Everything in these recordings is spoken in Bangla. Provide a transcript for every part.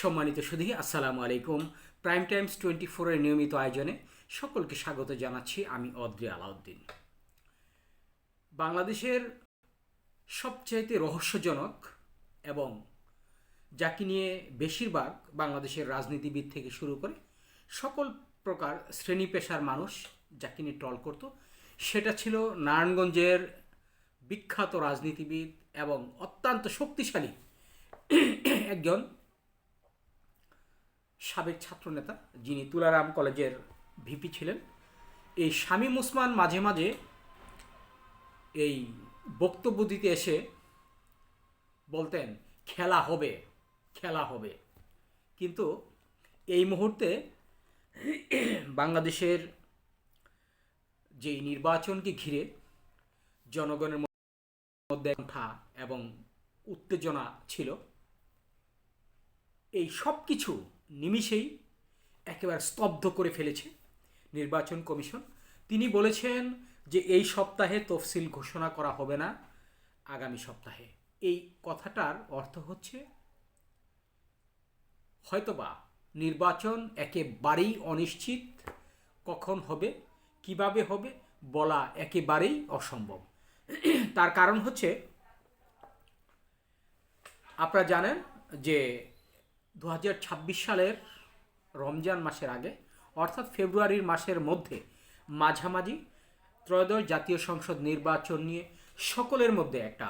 সম্মানিত সুধী, আসসালামু আলাইকুম। প্রাইম টাইমস টোয়েন্টি ফোরের নিয়মিত আয়োজনে সকলকে স্বাগত জানাচ্ছি আমি অদ্রি আলাউদ্দিন। বাংলাদেশের সবচাইতে রহস্যজনক এবং যাকে নিয়ে বেশিরভাগ বাংলাদেশের রাজনীতিবিদ থেকে শুরু করে সকল প্রকার শ্রেণি পেশার মানুষ যাকে নিয়ে ট্রল করত, সেটা ছিল নারায়ণগঞ্জের বিখ্যাত রাজনীতিবিদ এবং অত্যন্ত শক্তিশালী একজন সাবেক ছাত্রনেতা যিনি তুলারাম কলেজের ভিপি ছিলেন। এই শামীম ওসমান মাঝে মাঝে এই বক্তব্য দিতে এসে বলতেন, খেলা হবে খেলা হবে। কিন্তু এই মুহূর্তে বাংলাদেশের যে নির্বাচনকে ঘিরে জনগণের মধ্যে উঠা এবং উত্তেজনা ছিল, এই সব কিছু নিমিষেই একেবারে স্তব্ধ করে ফেলেছে নির্বাচন কমিশন। তিনি বলেছেন যে এই সপ্তাহে তফসিল ঘোষণা করা হবে না, আগামী সপ্তাহে। এই কথাটার অর্থ হচ্ছে, হয়তোবা নির্বাচন একেবারেই অনিশ্চিত, কখন হবে, কীভাবে হবে বলা একেবারেই অসম্ভব। তার কারণ হচ্ছে, আপনারা জানেন যে দু হাজার ছাব্বিশ সালের রমজান মাসের আগে, অর্থাৎ ফেব্রুয়ারির মাসের মধ্যে মাঝামাঝি ত্রয়োদশ জাতীয় সংসদ নির্বাচন নিয়ে সকলের মধ্যে একটা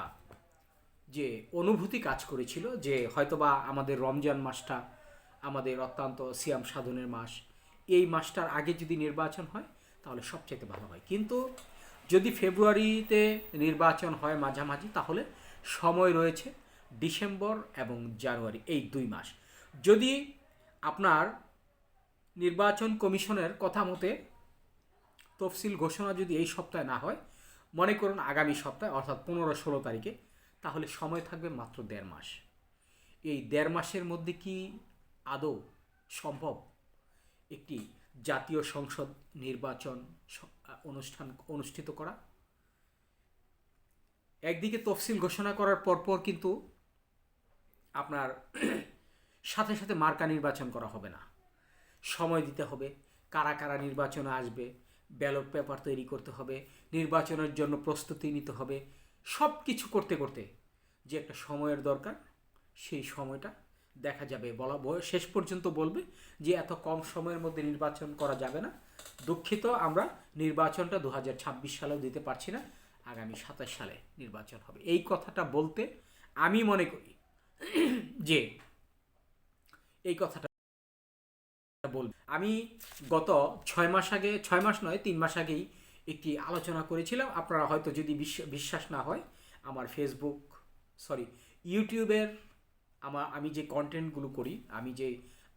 যে অনুভূতি কাজ করেছিল, যে হয়তোবা আমাদের রমজান মাসটা আমাদের অত্যন্ত সিয়াম সাধনের মাস, এই মাসটার আগে যদি নির্বাচন হয়, তাহলে সবচেয়ে ভালো হয়। কিন্তু যদি ফেব্রুয়ারিতে নির্বাচন হয় মাঝামাঝি, তাহলে সময় রয়েছে ডিসেম্বর এবং জানুয়ারি, এই দুই মাস। যদি আপনার নির্বাচন কমিশনের কথা মতে তফসিল ঘোষণা যদি এই সপ্তাহে না হয়, মনে করুন আগামী সপ্তাহে, অর্থাৎ পনেরো ষোলো তারিখে, তাহলে সময় থাকবে মাত্র দেড় মাস। এই দেড় মাসের মধ্যে কি আদৌ সম্ভব? একটি জাতীয় সংসদ নির্বাচন অনুষ্ঠান অনুষ্ঠিত করা। একদিকে তফসিল ঘোষণা করার পরপর কিন্তু আপনার সাথে সাথে মার্কা নির্বাচন করা হবে না। সময় দিতে হবে, কারা কারা নির্বাচনে আসবে, ব্যালট পেপার তৈরি করতে হবে, নির্বাচনের জন্য প্রস্তুতি নিতে হবে সব কিছু করতে করতে যে একটা সময়ের দরকার, সেই সময়টা দেখা যাবে। বলা শেষ পর্যন্ত বলবে যে এত কম সময়ের মধ্যে নির্বাচন করা যাবে না। দুঃখিত, আমরা নির্বাচনটা দু হাজার ছাব্বিশ সালেও দিতে পারছি না, আগামী সাতাশ সালে নির্বাচন হবে। এই কথাটা বলতে আমি মনে করি যে এই কথাটা বল আমি গত ছয় মাস আগে, ছয় মাস নয়, তিন মাস আগেই একটি আলোচনা করেছিলাম। আপনারা হয়তো যদি বিশ্বাস না হয়, আমার ফেসবুক সরি ইউটিউবের আমার, আমি যে কন্টেন্টগুলো করি, আমি যে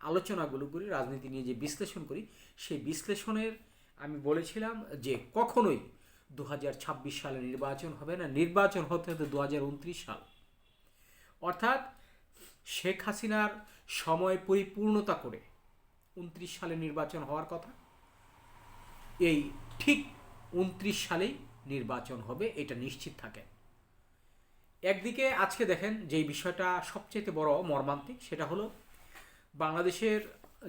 আলোচনাগুলো করি, রাজনীতি নিয়ে যে বিশ্লেষণ করি, সেই বিশ্লেষণের আমি বলেছিলাম যে কখনোই দু হাজার ছাব্বিশ সালে নির্বাচন হবে না। নির্বাচন হতে হতে দু সাল। অর্থাৎ শেখ হাসিনার সময় পরিপূর্ণতা করে উনত্রিশ সালে নির্বাচন হওয়ার কথা। এই ঠিক উনত্রিশ সালেই নির্বাচন হবে, এটা নিশ্চিত থাকে। একদিকে আজকে দেখেন যে বিষয়টা সবচেয়ে বড় মর্মান্তিক, সেটা হলো বাংলাদেশের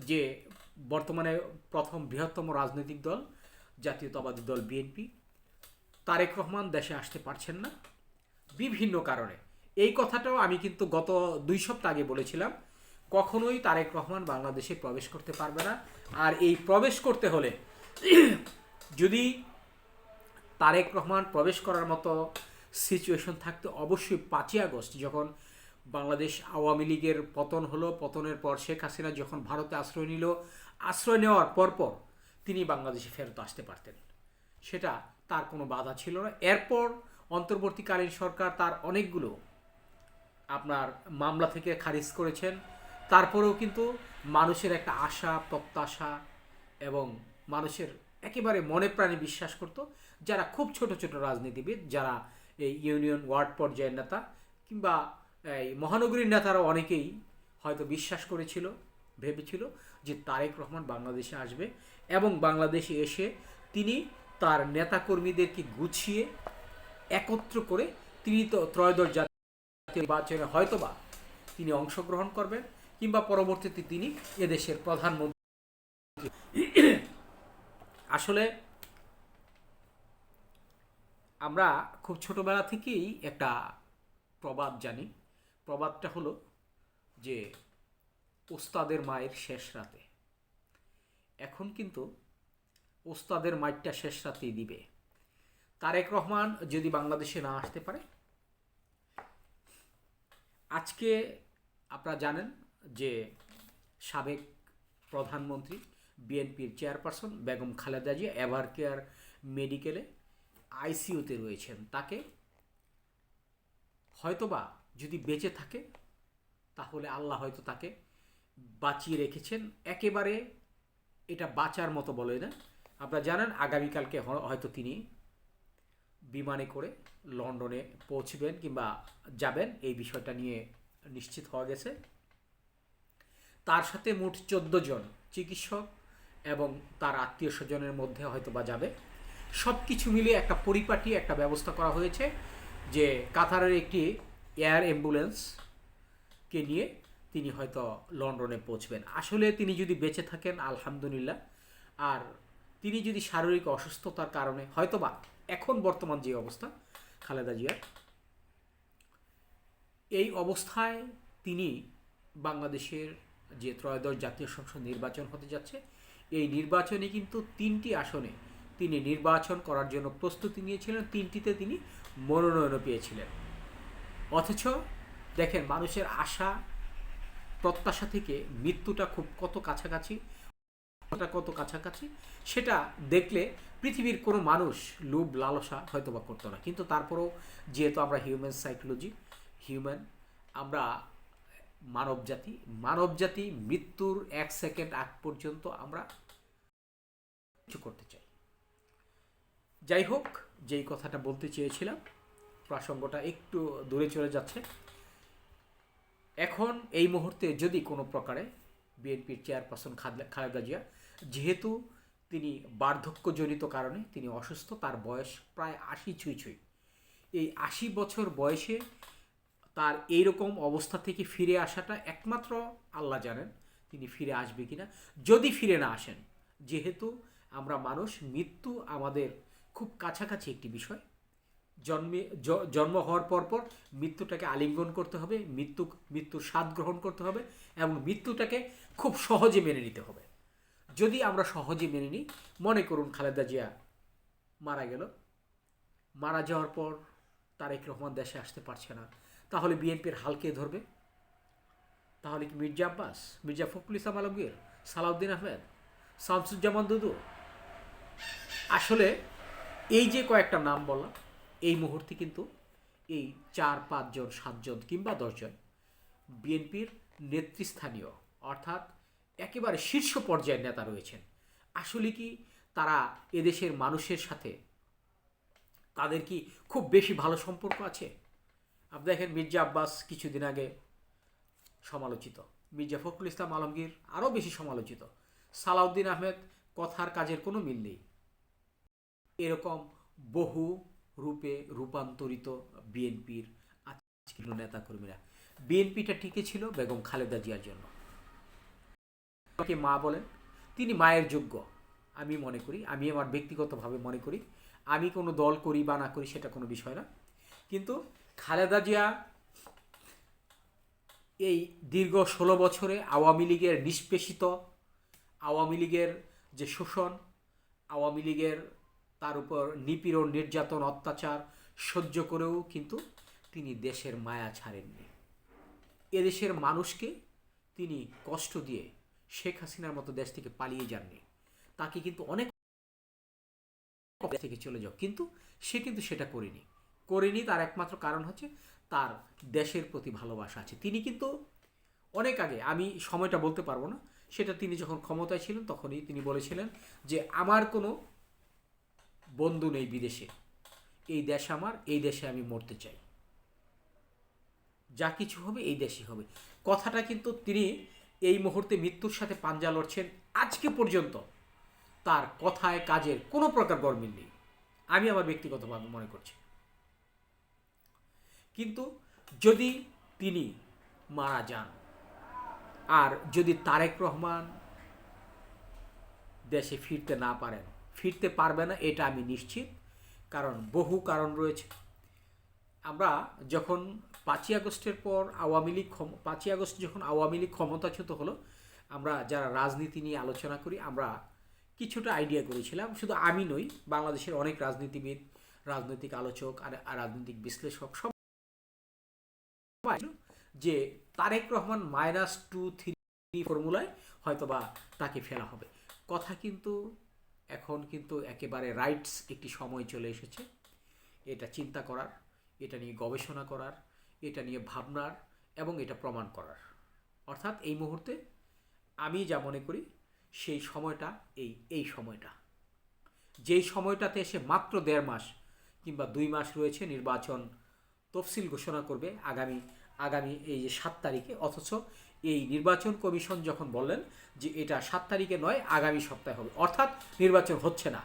যে বর্তমানে প্রথম বৃহত্তম রাজনৈতিক দল, জাতীয়তাবাদী দল বিএনপি, তারেক রহমান দেশে আসতে পারছেন না। বিভিন্ন কারণে। এই কথাটাও আমি কিন্তু গত দুই সপ্তাহ আগে বলেছিলাম কখনোই তারেক রহমান বাংলাদেশে প্রবেশ করতে পারবে না। আর এই প্রবেশ করতে হলে যদি তারেক রহমান প্রবেশ করার মতো সিচুয়েশন থাকতো, অবশ্যই পাঁচই আগস্ট যখন বাংলাদেশ আওয়ামী লীগের পতন হলো, পতনের পর শেখ হাসিনা যখন ভারতে আশ্রয় নিল, আশ্রয় নেওয়ার পরপর তিনি বাংলাদেশে ফেরত আসতে পারতেন। সেটা তার কোনো বাধা ছিল না। এরপর অন্তর্বর্তীকালীন সরকার তার অনেকগুলো আপনার মামলা থেকে খারিজ করেছেন। তারপরেও কিন্তু মানুষের একটা আশা, প্রত্যাশা এবং মানুষের একেবারে মনে প্রাণে বিশ্বাস করত। যারা খুব ছোট ছোট রাজনীতিবিদ, যারা এই ইউনিয়ন ওয়ার্ড পর্যায়ের নেতা কিংবা এই মহানগরীর নেতারা অনেকেই হয়তো বিশ্বাস করেছিল, ভেবেছিল যে তারেক রহমান বাংলাদেশে আসবে এবং বাংলাদেশে এসে তিনি তার নেতাকর্মীদেরকে গুছিয়ে একত্র করে তিনি তো ত্রয়োদশ জাতীয় নির্বাচনে হয়তোবা তিনি অংশগ্রহণ করবেন। কিংবা পরবর্তীতে তিনি এদেশের প্রধানমন্ত্রী। আসলে আমরা খুব ছোটবেলা থেকেই একটা প্রবাদ জানি। প্রবাদটা হলো যে ওস্তাদের মায়ের শেষ রাতে। এখন কিন্তু ওস্তাদের মাইটটা শেষ রাতেই দিবে। তারেক রহমান যদি বাংলাদেশে না আসতে পারে, আজকে আপনারা জানেন যে সাবেক প্রধানমন্ত্রী, বিএনপির chairperson Begum Khaleda Zia Evercare মেডিকেলে আইসিইউতে রয়েছেন। তাকে হয়তোবা যদি বেঁচে থাকে, তাহলে আল্লাহ হয়তো তাকে বাঁচিয়ে রেখেছেন। একেবারে এটা বাঁচার মতো বলে না। আপনারা জানেন, আগামীকালকে হয়তো তিনি বিমানে করে লন্ডনে পৌঁছবেন কিংবা যাবেন। এই বিষয়টা নিয়ে নিশ্চিত হওয়া গেছে। তার সাথে মোট চোদ্দ জন চিকিৎসক এবং তার আত্মীয় স্বজনের মধ্যে হয়তো বা যাবে। সব কিছু মিলিয়ে একটা পরিপাটি, একটা ব্যবস্থা করা হয়েছে যে কাতারের একটি এয়ার অ্যাম্বুলেন্সকে নিয়ে তিনি হয়তো লন্ডনে পৌঁছবেন। আসলে তিনি যদি বেঁচে থাকেন, আলহামদুলিল্লাহ। আর তিনি যদি শারীরিক অসুস্থতার কারণে হয়তোবা এখন বর্তমান যে অবস্থা, খালেদা জিয়ার, এই অবস্থায় তিনি বাংলাদেশের যে ত্রয়োদশ জাতীয় সংসদ নির্বাচন হতে যাচ্ছে, এই নির্বাচনে কিন্তু তিনটি আসনে তিনি নির্বাচন করার জন্য প্রস্তুতি নিয়েছিলেন, তিনটিতে তিনি মনোনয়নও পেয়েছিলেন। অথচ দেখেন, মানুষের আশা, প্রত্যাশা থেকে মৃত্যুটা খুব কত কাছাকাছি কত কাছাকাছি, সেটা দেখলে পৃথিবীর কোনো মানুষ লোভ, লালসা হয়তো বা করতো না। কিন্তু তারপরেও যেহেতু আমরা হিউম্যান সাইকোলজি হিউম্যান আমরা মানব জাতি মানব জাতি মৃত্যুর এক সেকেন্ড আগ পর্যন্ত আমরা কিছু করতে চাই। যাই হোক, যেই কথাটা বলতে চেয়েছিলাম, প্রসঙ্গটা একটু দূরে চলে যাচ্ছে। এখন এই মুহূর্তে যদি কোনো প্রকারে বিএনপির চেয়ারপারসন খালেদা জিয়া, যেহেতু তিনি বার্ধক্যজনিত কারণে তিনি অসুস্থ, তার বয়স প্রায় আশি ছুঁই ছুঁই। এই আশি বছর বয়সে তার এইরকম অবস্থা থেকে ফিরে আসাটা একমাত্র আল্লাহ জানেন তিনি ফিরে আসবে কিনা। যদি ফিরে না আসেন, যেহেতু আমরা মানুষ, মৃত্যু আমাদের খুব কাছাকাছি একটি বিষয়। জন্মে জন্ম হওয়ার পর পর মৃত্যুটাকে আলিঙ্গন করতে হবে, মৃত্যু, মৃত্যুর স্বাদ গ্রহণ করতে হবে এবং মৃত্যুটাকে খুব সহজে মেনে নিতে হবে। যদি আমরা সহজে মেনে নিই, মনে করুন খালেদা জিয়া মারা গেল। মারা যাওয়ার পর তারেক রহমান দেশে আসতে পারছে না। তাহলে বিএনপির হালকে ধরবে? তাহলে কি মির্জা আব্বাস, মির্জা ফখরুল ইসলাম আলমগীর, সালাউদ্দিন আহমেদ, শামসুজ্জামান দুদু? আসলে এই যে কয়েকটা নাম বললাম, এই মুহূর্তে কিন্তু এই চার পাঁচজন সাতজন কিংবা দশজন বিএনপির নেতৃস্থানীয়, অর্থাৎ একেবারে শীর্ষ পর্যায়ের নেতা রয়েছেন। আসলে কি তারা এদেশের মানুষের সাথে তাদের কি খুব বেশি ভালো সম্পর্ক আছে? আপনি দেখেন মির্জা আব্বাস কিছুদিন আগে সমালোচিত। মির্জা ফখরুল ইসলাম আলমগীর আরও বেশি সমালোচিত। সালাউদ্দিন আহমেদ, কথার কাজের কোনো মিল নেই। এরকম বহু রূপে রূপান্তরিত বিএনপির আজকের নেতাকর্মীরা। বিএনপিটা টিকে ছিল বেগম খালেদা জিয়ার জন্য। তাকে মা বলেন, তিনি মায়ের যোগ্য। আমি মনে করি, আমি আমার ব্যক্তিগতভাবে মনে করি, আমি কোনো দল করি বা না করি সেটা কোনো বিষয় না। কিন্তু খালেদা জিয়া এই দীর্ঘ ষোলো বছরে আওয়ামী লীগের নিষ্পেষিত, আওয়ামী লীগের যে শোষণ, আওয়ামী লীগের তার উপর নিপীড়ন, নির্যাতন, অত্যাচার সহ্য করেও কিন্তু তিনি দেশের মায়া ছাড়েননি। এদেশের মানুষকে তিনি কষ্ট দিয়ে শেখ হাসিনার মতো দেশ থেকে পালিয়ে যাননি। তাকে কিন্তু অনেক থেকে চলে যাও, কিন্তু সে কিন্তু সেটা করেনি। করেনি, তার একমাত্র কারণ হচ্ছে তার দেশের প্রতি ভালোবাসা আছে। তিনি কিন্তু অনেক আগে, আমি সময়টা বলতে পারব না, সেটা তিনি যখন ক্ষমতায় ছিলেন তখনই তিনি বলেছিলেন যে, আমার কোনো বন্ধু নেই বিদেশে। এই দেশ আমার, এই দেশে আমি মরতে চাই। যা কিছু হবে এই দেশই হবে। কথাটা কিন্তু তিনি এই মুহূর্তে মৃত্যুর সাথে পাঞ্জা লড়ছেন, আজকে পর্যন্ত তার কথায়, কাজের কোনো প্রকার গরমিল নেই। আমি আমার ব্যক্তিগতভাবে মনে করছি। কিন্তু যদি তিনি মারা যান, আর যদি তারেক রহমান দেশে ফিরতে না পারেন, ফিরতে পারবে না, এটা আমি নিশ্চিত। কারণ বহু কারণ রয়েছে। আমরা যখন পাঁচই আগস্টের পর আওয়ামী লীগ ক্ষম- পাঁচই আগস্ট যখন আওয়ামী লীগ ক্ষমতাচ্যুত হলো, আমরা যারা রাজনীতি নিয়ে আলোচনা করি, আমরা কিছুটা আইডিয়া করেছিলাম। শুধু আমি নই, বাংলাদেশের অনেক রাজনীতিবিদ, রাজনৈতিক আলোচক আর রাজনৈতিক বিশ্লেষক সব যে Tarique Rahman minus two three ফর্মুলায় হয়তোবা তাকে ফেলা হবে। কথা কিন্তু এখন কিন্তু একেবারে রাইটস একটি সময় চলে এসেছে। এটা চিন্তা করার, এটা নিয়ে গবেষণা করার, এটা নিয়ে ভাবনার এবং এটা প্রমাণ করার। অর্থাৎ এই মুহূর্তে আমি যা মনে করি, সেই সময়টা এই এই সময়টা। যেই সময়টাতে এসে মাত্র দেড় মাস কিংবা দুই মাস রয়েছে নির্বাচন তফসিল ঘোষণা করবে আগামী আগামী এই যে সাত তারিখে। অথচ এই নির্বাচন কমিশন যখন বললেন যে এটা সাত তারিখে নয়, আগামী সপ্তাহে হবে। অর্থাৎ নির্বাচন হচ্ছে না।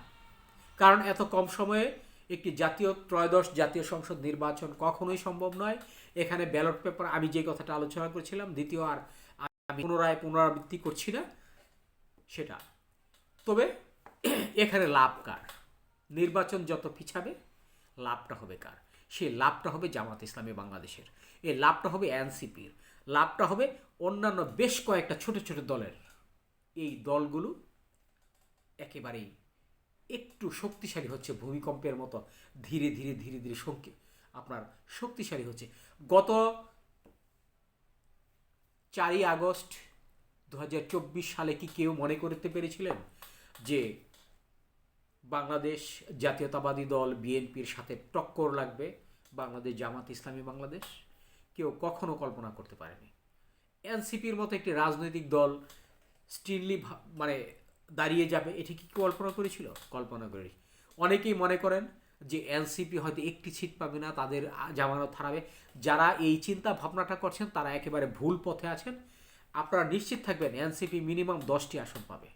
কারণ এত কম সময়ে একটি জাতীয় ত্রয়োদশ জাতীয় সংসদ নির্বাচন কখনোই সম্ভব নয়। এখানে ব্যালট পেপার, আমি যে কথাটা আলোচনা করেছিলাম, দ্বিতীয় আর আমি পুনরায় পুনরাবৃত্তি করছি না, সেটা। তবে এখানে লাভ কার? নির্বাচন যত পিছাবে, লাভটা হবে কার? সেই লাভটা হবে জামাত ইসলামী বাংলাদেশের। এই লাভটা হবে এনসিপির। লাভটা হবে অন্যান্য বেশ কয়েকটা ছোট ছোট দলের। এই দলগুলো একেবারেই একটু শক্তিশালী হচ্ছে ভূমিকম্পের মতো। ধীরে ধীরে ধীরে ধীরে শক্তি আপনার শক্তিশালী হচ্ছে। গত চারই আগস্ট দু হাজার চব্বিশ সালে কি কেউ মনে করতে পেরেছিলেন যে বাংলাদেশ জাতীয়তাবাদী দল বিএনপির সাথে টক্কর লাগবে? বাংলাদেশ, জামাত ইসলামী বাংলাদেশ, কেউ কখনো কল্পনা করতে পারেনি। এনসিপির মতো একটি রাজনৈতিক দল স্টিনলি মানে দাঁড়িয়ে যাবে, এটি কি কল্পনা করেছিল? কল্পনা করে অনেকেই মনে করেন যে এনসিপি হয়তো একটি সিট পাবে না, তাদের জামানত হারাবে। যারা এই চিন্তা ভাবনাটা করছেন, তারা একেবারে ভুল পথে আছেন। আপনারা নিশ্চিত থাকবেন, এনসিপি মিনিমাম দশটি আসন পাবে।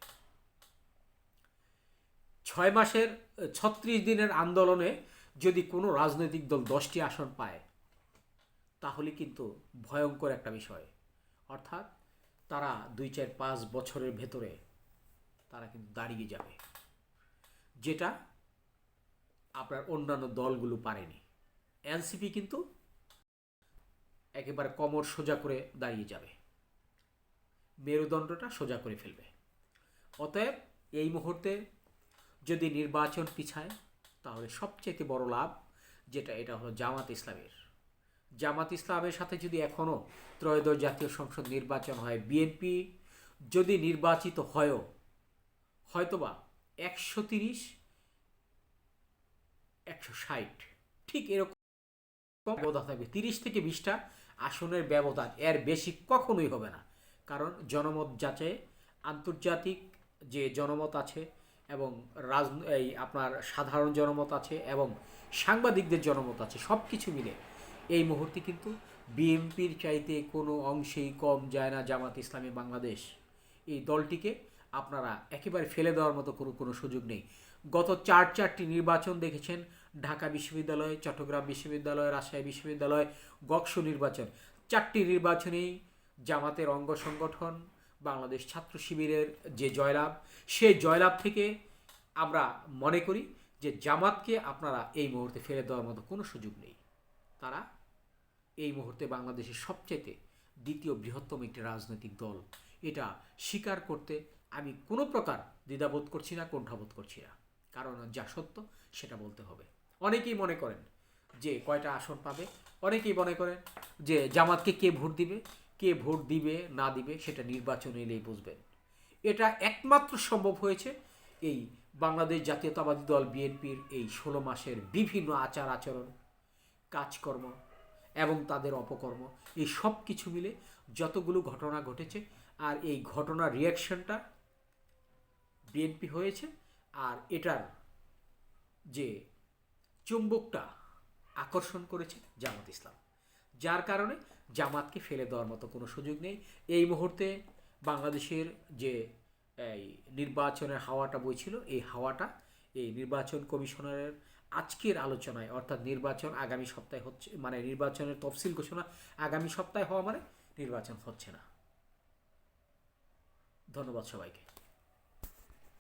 ছয় মাসের, ছত্রিশ দিনের আন্দোলনে যদি কোনো রাজনৈতিক দল দশটি আসন পায়, তাহলে কিন্তু ভয়ঙ্কর একটা বিষয়। অর্থাৎ তারা দুই চার পাঁচ বছরের ভেতরে তারা কিন্তু দাঁড়িয়ে যাবে। যেটা আপনার অন্যান্য দলগুলো পারেনি। এনসিপি কিন্তু একেবারে কমর সোজা করে দাঁড়িয়ে যাবে। মেরুদণ্ডটা সোজা করে ফেলবে। অতএব এই মুহূর্তে যদি নির্বাচন পিছায় তাহলে সবচেয়ে বড় লাভ যেটা, এটা হলো জামাত ইসলামের। জামাত ইসলামের সাথে যদি এখনও ত্রয়োদশ জাতীয় সংসদ নির্বাচন হয়, বিএনপি যদি নির্বাচিত হয়ও, হয়তোবা একশো তিরিশ, একশো ষাট, ঠিক এরকম ব্যবধান থাকবে। তিরিশ থেকে বিশটা আসনের ব্যবধান এর বেশি কখনোই হবে না। কারণ জনমত যাচাই, আন্তর্জাতিক যে জনমত আছে এবং রাজ এই আপনার সাধারণ জনমত আছে এবং সাংবাদিকদের জনমত আছে সব কিছু মিলে। এই মুহূর্তে কিন্তু বিএনপির চাইতে কোনো অংশেই কম যায় না জামাত ইসলামী বাংলাদেশ। এই দলটিকে আপনারা একেবারে ফেলে দেওয়ার মতো কোনো কোনো সুযোগ নেই। গত চার, চারটি নির্বাচন দেখেছেন, ঢাকা বিশ্ববিদ্যালয়, চট্টগ্রাম বিশ্ববিদ্যালয়, রাজশাহী বিশ্ববিদ্যালয়, গকসু নির্বাচন। চারটি নির্বাচনেই জামাতের অঙ্গ সংগঠন বাংলাদেশ ছাত্র শিবিরের যে জয়লাভ সেই জয়লাভ থেকে আমরা মনে করি যে জামাতকে আপনারা এই মুহূর্তে ফেলে দেওয়ার মতো কোনো সুযোগ নেই। তারা এই মুহূর্তে বাংলাদেশের সবচেয়ে দ্বিতীয় বৃহত্তম একটি রাজনৈতিক দল। এটা স্বীকার করতে আমি কোনো প্রকার দ্বিধাবোধ করছি না, কুণ্ঠাবোধ করছি না। কারণ যা সত্য, সেটা বলতে হবে। অনেকেই মনে করেন যে কয়টা আসন পাবে? অনেকেই মনে করেন যে জামাতকে কে ভোট দিবে? কে ভোট দিবে, না দিবে, সেটা নির্বাচন এলেই বুঝবেন। এটা একমাত্র সম্ভব হয়েছে এই বাংলাদেশ জাতীয়তাবাদী দল বিএনপির এই ষোলো মাসের বিভিন্ন আচার আচরণ, কাজকর্ম এবং তাদের অপকর্ম, এই সব কিছু মিলে যতগুলো ঘটনা ঘটেছে আর এই ঘটনার রিয়াকশনটা বিএনপি হয়েছে আর এটার যে চুম্বকটা আকর্ষণ করেছে জামাত ইসলাম। যার কারণে জামাতকে ফেলে দেওয়ার মতো কোনো সুযোগ নেই। এই মুহূর্তে বাংলাদেশের যে, এই নির্বাচনের হাওয়াটা বইছিল, এই হাওয়াটা এই নির্বাচন কমিশনারের আজকের আলোচনায়, অর্থাৎ নির্বাচন আগামী সপ্তাহে হচ্ছে মানে নির্বাচনের তফসিল ঘোষণা আগামী সপ্তাহে হওয়া মানে নির্বাচন হচ্ছে না। ধন্যবাদ সবাইকে।